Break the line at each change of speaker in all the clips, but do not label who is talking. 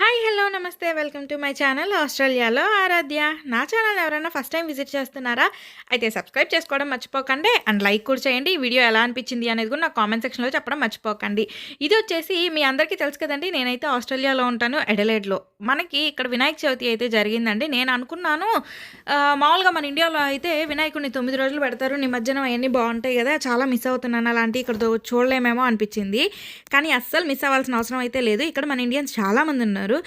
Hi, hi hello నమస్తే. Welcome to my channel ఆస్ట్రేలియాలో ఆరాధ్య. నా ఛానల్ ఎవరైనా ఫస్ట్ టైం విజిట్ చేస్తున్నారా? అయితే సబ్స్క్రైబ్ చేసుకోవడం మర్చిపోకండి అండ్ లైక్ కూడా చేయండి. ఈ వీడియో ఎలా అనిపించింది అనేది కూడా నా కామెంట్ సెక్షన్లో చెప్పడం మర్చిపోకండి. ఇది వచ్చేసి మీ అందరికీ తెలుసు కదండి నేనైతే ఆస్ట్రేలియాలో ఉంటాను ఎడలేడ్లో మనకి ఇక్కడ వినాయక చవితి అయితే జరిగిందండి. నేను అనుకున్నాను మామూలుగా మన ఇండియాలో అయితే వినాయకుడిని తొమ్మిది రోజులు పెడతారు నిమజ్జనం అవన్నీ బాగుంటాయి కదా చాలా మిస్ అవుతున్నాను అలాంటి ఇక్కడ చూడలేమేమో అనిపించింది. కానీ అస్సలు మిస్ అవ్వాల్సిన అవసరం అయితే లేదు. ఇక్కడ మన ఇండియన్స్ చాలామంది ఉన్నారు.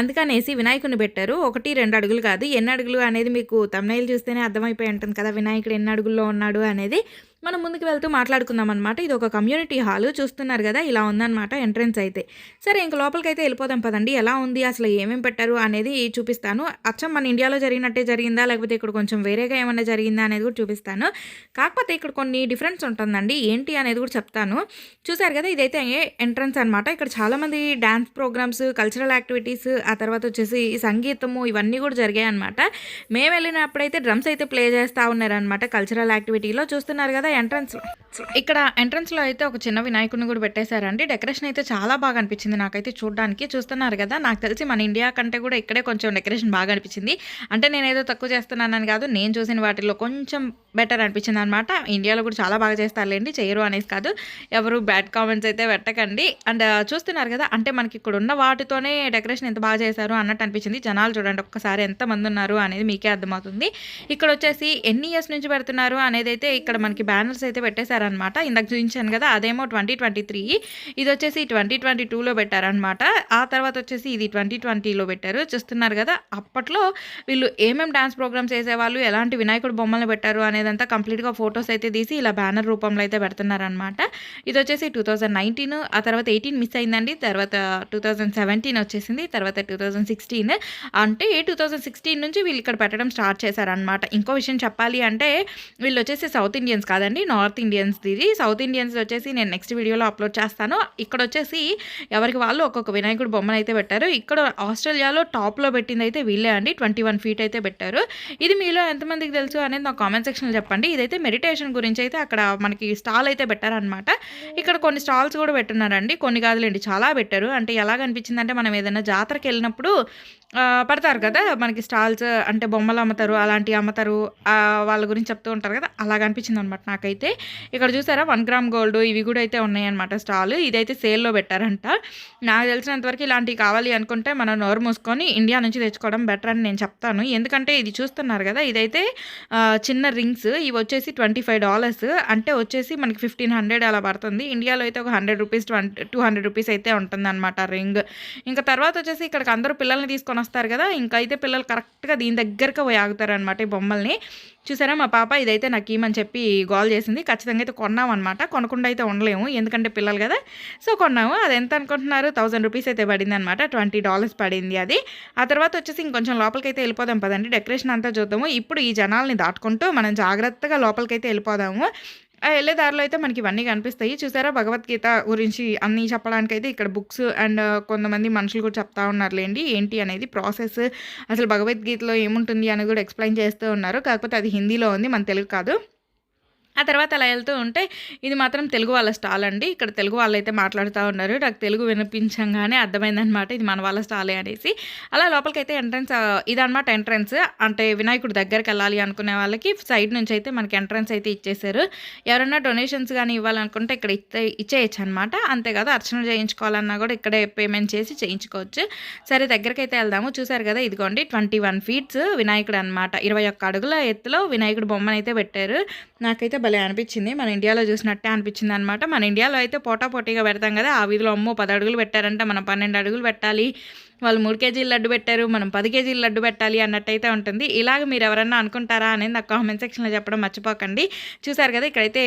అందుకనేసి వినాయకుడిని పెట్టారు. ఒకటి రెండు అడుగులు కాదు. ఎన్ని అడుగులు అనేది మీకు తమిళ చూస్తేనే అర్థమైపోయి ఉంటుంది కదా వినాయకుడు ఎన్ని అడుగుల్లో ఉన్నాడు అనేది. మనం ముందుకు వెళ్తూ మాట్లాడుకుందాం అనమాట ఇది ఒక కమ్యూనిటీ హాల్. చూస్తున్నారు కదా ఇలా ఉందన్నమాట ఎంట్రన్స్ అయితే. సరే ఇంక లోపలికైతే వెళ్ళిపోదాం పదండి. ఎలా ఉంది అసలు ఏమేమి పెట్టారు అనేది చూపిస్తాను. అచ్చం మన ఇండియాలో జరిగినట్టే జరిగిందా లేకపోతే ఇక్కడ కొంచెం వేరేగా ఏమైనా జరిగిందా అనేది కూడా చూపిస్తాను. కాకపోతే ఇక్కడ కొన్ని డిఫరెన్స్ ఉంటుందండి. ఏంటి అనేది కూడా చెప్తాను. చూసారు కదా ఇదైతే ఎంట్రన్స్ అనమాట ఇక్కడ చాలామంది డ్యాన్స్ ప్రోగ్రామ్స్ కల్చరల్ యాక్టివిటీస్ ఆ తర్వాత వచ్చేసి సంగీతము ఇవన్నీ కూడా జరిగాయి అనమాట మేము వెళ్ళినప్పుడైతే డ్రమ్స్ అయితే ప్లే చేస్తూ ఉన్నారనమాట కల్చరల్ యాక్టివిటీలో చూస్తున్నారు కదా ఎంట్రన్స్లో ఇక్కడ ఎంట్రన్స్లో అయితే ఒక చిన్న వినాయకుడిని కూడా పెట్టేశారండి. డెకరేషన్ అయితే చాలా బాగా అనిపించింది నాకైతే చూడడానికి. చూస్తున్నారు కదా నాకు తెలిసి మన ఇండియా కంటే కూడా ఇక్కడే కొంచెం డెకరేషన్ బాగా అనిపించింది. అంటే నేను ఏదో తక్కువ చేస్తున్నానని కాదు నేను చూసిన వాటిలో కొంచెం బెటర్ అనిపించింది అనమాట ఇండియాలో కూడా చాలా బాగా చేస్తారులేండి చేయరు అనేసి కాదు. ఎవరు బ్యాడ్ కామెంట్స్ అయితే పెట్టకండి. అండ్ చూస్తున్నారు కదా అంటే మనకి ఇక్కడ ఉన్న వాటితోనే డెకరేషన్ ఎంత బాగా చేశారు అన్నట్టు అనిపించింది. జనాలు చూడండి ఒక్కసారి ఎంతమంది ఉన్నారు అనేది మీకే అర్థమవుతుంది. ఇక్కడ వచ్చేసి ఎన్ని ఇయర్స్ నుంచి పెడుతున్నారు అనేది అయితే ఇక్కడ మనకి బ్యానర్స్ అయితే పెట్టేశారనమాట ఇందాక చూపించాను కదా అదేమో ట్వంటీ ట్వంటీ త్రీ. ఇది వచ్చేసి ట్వంటీ ట్వంటీ టూలో పెట్టారనమాట ఆ తర్వాత వచ్చేసి ఇది ట్వంటీ ట్వంటీలో పెట్టారు. చూస్తున్నారు కదా అప్పట్లో వీళ్ళు ఏమేమి డాన్స్ ప్రోగ్రామ్స్ చేసేవాళ్ళు ఎలాంటి వినాయకుడు బొమ్మలు పెట్టారు అనేదంతా కంప్లీట్గా ఫొటోస్ అయితే తీసి ఇలా బ్యానర్ రూపంలో అయితే పెడుతున్నారనమాట ఇది వచ్చేసి టూ థౌజండ్ నైన్టీన్ ఆ తర్వాత ఎయిటీన్ మిస్ అయిందండి. తర్వాత టూ థౌజండ్ సెవెంటీన్ వచ్చేసింది. తర్వాత టూ థౌజండ్ సిక్స్టీన్. అంటే టూ థౌజండ్ సిక్స్టీన్ నుంచి వీళ్ళు ఇక్కడ పెట్టడం స్టార్ట్ చేశారనమాట ఇంకో విషయం చెప్పాలి అంటే వీళ్ళు వచ్చేసి సౌత్ ఇండియన్స్ కాదండి నార్త్ ఇండియన్స్ ఇది సౌత్ ఇండియన్స్ వచ్చేసి నేను నెక్స్ట్ వీడియోలో అప్లోడ్ చేస్తాను. ఇక్కడ వచ్చేసి ఎవరికి వాళ్ళు ఒక్కొక్క వినాయకుడు బొమ్మను అయితే పెట్టారు. ఇక్కడ ఆస్ట్రేలియాలో టాప్లో పెట్టింది అయితే వీళ్ళే అండి ట్వంటీ వన్ ఫీట్ అయితే పెట్టారు. ఇది మీలో ఎంతమందికి తెలుసు అనేది నా కామెంట్ సెక్షన్లో చెప్పండి. ఇదైతే మెడిటేషన్ గురించి అయితే అక్కడ మనకి స్టాల్ అయితే పెట్టారనమాట ఇక్కడ కొన్ని స్టాల్స్ కూడా పెట్టున్నారండి. కొన్ని కాదులేండి చాలా పెట్టారు. అంటే ఎలాగ అనిపించిందంటే మనం ఏదైనా జాతరకి వెళ్ళినప్పుడు పడతారు కదా మనకి స్టాల్స్ అంటే బొమ్మలు అమ్ముతారు అలాంటివి అమ్ముతారు వాళ్ళ గురించి చెప్తూ ఉంటారు కదా అలాగ అనిపించింది అనమాట నాకైతే. ఇక్కడ చూసారా వన్ గ్రామ్ గోల్డ్ ఇవి కూడా అయితే ఉన్నాయన్నమాట స్టాల్. ఇదైతే సేల్లో పెట్టారంట. నాకు తెలిసినంత వరకు ఇలాంటివి కావాలి అనుకుంటే మనం నోరు మూసుకొని ఇండియా నుంచి తెచ్చుకోవడం బెటర్ అని నేను చెప్తాను. ఎందుకంటే ఇది చూస్తున్నారు కదా ఇదైతే చిన్న రింగ్స్ ఇవి వచ్చేసి ట్వంటీ ఫైవ్ డాలర్స్. అంటే వచ్చేసి మనకి ఫిఫ్టీన్ హండ్రెడ్ అలా పడుతుంది. ఇండియాలో అయితే ఒక hundred rupees twenty two hundred rupees అయితే ఉంటుంది అనమాట రింగ్. ఇంకా తర్వాత వచ్చేసి ఇక్కడ ఇక్కడికి అందరూ పిల్లల్ని తీసుకొని వస్తారు కదా ఇంకా అయితే పిల్లలు కరెక్ట్గా దీని దగ్గరకు పోయి ఆగుతారు అనమాట ఈ బొమ్మల్ని. చూసారా మా పాప ఇదైతే నాకు ఏమని చెప్పి గోల్ చేసింది. ఖచ్చితంగా అయితే కొన్నాం అనమాట కొనకుండా అయితే ఉండలేము ఎందుకంటే పిల్లలు కదా. సో కొన్నాము. అది ఎంత అనుకుంటున్నారు? థౌసండ్ రూపీస్ అయితే పడింది అనమాట ట్వంటీ డాలర్స్ పడింది అది. ఆ తర్వాత వచ్చేసి ఇంకొంచెం లోపలికి అయితే వెళ్ళిపోదాం పదండి. డెకరేషన్ అంతా చూద్దాము. ఇప్పుడు ఈ జనాల్ని దాటుకుంటూ మనం జాగ్రత్తగా లోపలికి అయితే వెళ్ళిపోదాము. ఆ వెళ్ళే దారిలో అయితే మనకి ఇవన్నీ కనిపిస్తాయి. చూసారా? భగవద్గీత గురించి అన్నీ చెప్పడానికి అయితే ఇక్కడ బుక్స్ అండ్ కొంతమంది మనుషులు కూడా చెప్తా ఉన్నారులేండి. ఏంటి అనేది ప్రాసెస్ అసలు భగవద్గీతలో ఏముంటుంది అని కూడా ఎక్స్ప్లెయిన్ చేస్తూ ఉన్నారు. కాకపోతే అది హిందీలో ఉంది మన తెలుగు కాదు. ఆ తర్వాత అలా వెళ్తూ ఉంటే ఇది మాత్రం తెలుగు వాళ్ళ స్టాల్ అండి. ఇక్కడ తెలుగు వాళ్ళు అయితే మాట్లాడుతూ ఉన్నారు. నాకు తెలుగు వినిపించంగానే అర్థమైందనమాట ఇది మన వాళ్ళ స్టాలే అనేసి. అలా లోపలికైతే ఎంట్రన్స్ ఇదనమాట ఎంట్రన్స్. అంటే వినాయకుడు దగ్గరికి వెళ్ళాలి అనుకునే వాళ్ళకి సైడ్ నుంచి అయితే మనకి ఎంట్రన్స్ అయితే ఇచ్చేసారు ఎవరైనా డొనేషన్స్ కానీ ఇవ్వాలనుకుంటే ఇక్కడ ఇచ్చే ఇచ్చేయచ్చు అనమాట అంతేకాదు అర్చన చేయించుకోవాలన్నా కూడా ఇక్కడే పేమెంట్ చేసి చేయించుకోవచ్చు. సరే దగ్గరికి అయితే వెళ్దాము. చూసారు కదా ఇదిగోండి ట్వంటీ వన్ ఫీట్స్ వినాయకుడు అనమాట ఇరవై ఒక్క అడుగుల ఎత్తులో వినాయకుడు బొమ్మను అయితే పెట్టారు. నాకైతే భలే అనిపించింది. మన ఇండియాలో చూసినట్టే అనిపించింది అనమాట మన ఇండియాలో అయితే పోటా పోటీగా పెడతాం కదా. ఆ వీధిలో అమ్మో పది అడుగులు పెట్టారంటే. మనం పన్నెండు అడుగులు పెట్టాలి. వాళ్ళు మూడు కేజీలు లడ్డు పెట్టారు మనం పది కేజీలు లడ్డు పెట్టాలి అన్నట్టయితే ఉంటుంది. ఇలాగ మీరు ఎవరన్నా అనుకుంటారా అనేది నాకు కామెంట్ సెక్షన్లో చెప్పడం మర్చిపోకండి. చూసారు కదా ఇక్కడైతే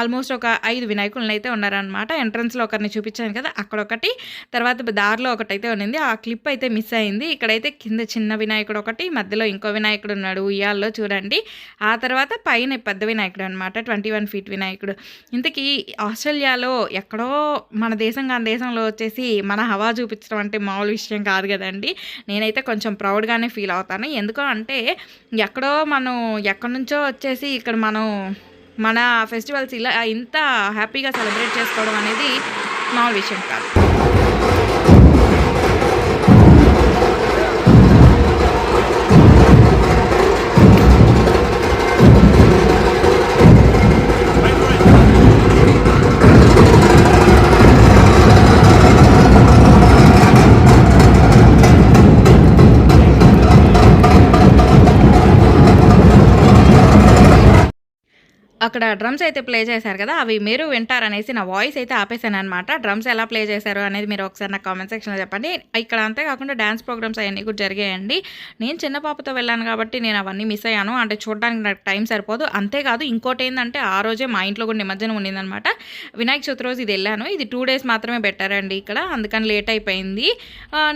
ఆల్మోస్ట్ ఒక ఐదు వినాయకులను అయితే ఉన్నారనమాట ఎంట్రన్స్లో ఒకరిని చూపించాను కదా అక్కడ ఒకటి. తర్వాత దారిలో ఒకటైతే ఉన్నింది. ఆ క్లిప్ అయితే మిస్ అయింది. ఇక్కడైతే కింద చిన్న వినాయకుడు ఒకటి మధ్యలో ఇంకో వినాయకుడు ఉన్నాడు ఉయ్యాల్లో చూడండి. ఆ తర్వాత పైన పెద్ద వినాయకుడు అనమాట ట్వంటీ వన్ ఫీట్ వినాయకుడు. ఇంతకీ ఆస్ట్రేలియాలో ఎక్కడో మన దేశం కాని దేశంలో వచ్చేసి మన హవా చూపించడం అంటే మామూలు విషయం కాదు కదండి. నేనైతే కొంచెం ప్రౌడ్గానే ఫీల్ అవుతాను. ఎందుకు అంటే ఎక్కడో మనం ఎక్కడి నుంచో వచ్చేసి ఇక్కడ మనం మన ఫెస్టివల్స్ ఇలా ఇంత హ్యాపీగా సెలబ్రేట్ చేసుకోవడం అనేది మామూలు విషయం కాదు. అక్కడ డ్రమ్స్ అయితే ప్లే చేశారు కదా అవి మీరు వింటారనేసి నా వాయిస్ అయితే ఆపేసాను అనమాట డ్రమ్స్ ఎలా ప్లే చేశారు అనేది మీరు ఒకసారి నా కామెంట్ సెక్షన్లో చెప్పండి. ఇక్కడ అంతేకాకుండా డ్యాన్స్ ప్రోగ్రామ్స్ అవన్నీ కూడా జరిగాయండి. నేను చిన్న పాపతో వెళ్ళాను కాబట్టి నేను అవన్నీ మిస్ అయ్యాను. అంటే చూడడానికి నాకు టైం సరిపోదు. అంతేకాదు ఇంకోటి ఏంటంటే ఆ రోజే మా ఇంట్లో కూడా నిమజ్జనం ఉండిందనమాట వినాయక చవితి రోజు ఇది వెళ్ళాను. ఇది టూ డేస్ మాత్రమే పెట్టారండి ఇక్కడ. అందుకని లేట్ అయిపోయింది.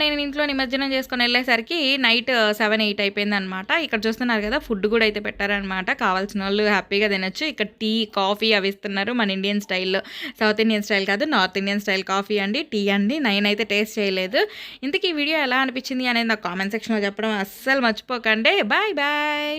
నేను ఇంట్లో నిమజ్జనం చేసుకొని వెళ్ళేసరికి నైట్ సెవెన్ uh, ఎయిట్ అయిపోయింది అనమాట ఇక్కడ చూస్తున్నారు కదా ఫుడ్ కూడా అయితే పెట్టారనమాట కావాల్సిన వాళ్ళు హ్యాపీగా తినచ్చు. ఇక్కడ టీ కాఫీ అవి ఇస్తున్నారు. మన ఇండియన్ స్టైల్లో సౌత్ ఇండియన్ స్టైల్ కాదు నార్త్ ఇండియన్ స్టైల్ కాఫీ అండి టీ అండి. నేనైతే టేస్ట్ చేయలేదు. ఇంతకీ ఈ వీడియో ఎలా అనిపించింది అనేది నాకు కామెంట్ సెక్షన్లో చెప్పడం అస్సలు మర్చిపోకండి. Bye bye.